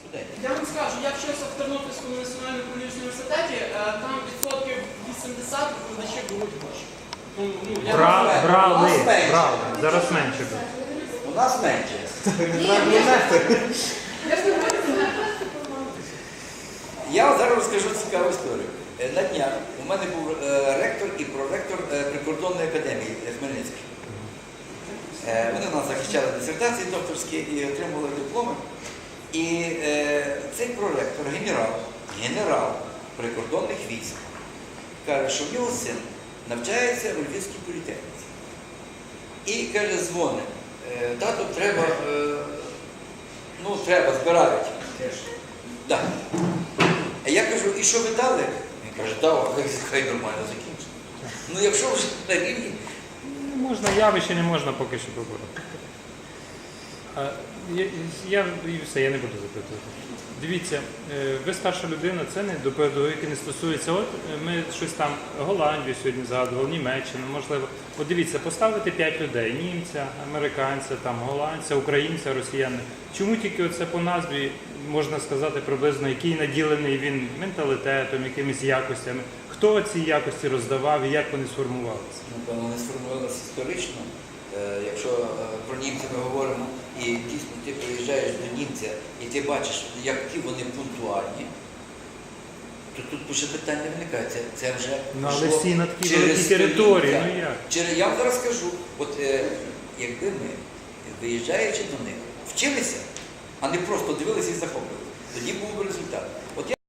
студентів. Я вам скажу, я вчився в Тернопільському національному економічному університеті, е, там відсотків 80 викладачі беруть гроші. Ну, ну, я не знаю. брали, брали. Зараз менше буде. У нас менше. Я ж не говорю, Я зараз розкажу цікаву історію. Е, На днях у мене був е, ректор і проректор е, прикордонної академії е, Хмельницький. Е, Вони у нас захищали дисертації докторські і отримували дипломи. І е, цей проректор, генерал, генерал прикордонних військ, каже, що в нього син навчається у Львівській політехніці. І каже, дзвонить, е, тату треба, е, ну треба, збирають. Да. А я кажу, і що ви дали? Він каже, дав, хай, хай нормально закінчить. Ну якщо вже на рівні, Ну, Можна явище, не можна поки що побороти. Я, я, і все, я не буду запитувати. Дивіться, е, ви старша людина, це не до педагогіки не стосується. От е, ми щось там Голландію сьогодні згадували, Німеччину, можливо. От дивіться, поставити п'ять людей: німця, американця, там, голландця, українця, росіяни. Чому тільки оце по назві можна сказати приблизно, який наділений він менталітетом, якимись якостями? Хто ці якості роздавав і як вони сформувалися? напевно, не сформувалося історично. Е, Якщо е, про німців ми говоримо, і дійсно ти приїжджаєш до німця і ти бачиш, які вони пунктуальні, то тут вже питання не виникає. Це, це вже Ну, але всі на такій через території, ну як? Через, я вам зараз скажу, от е, якби ми, виїжджаючи до них, вчилися, а не просто дивилися і захоплювалися, тоді був би результат. От я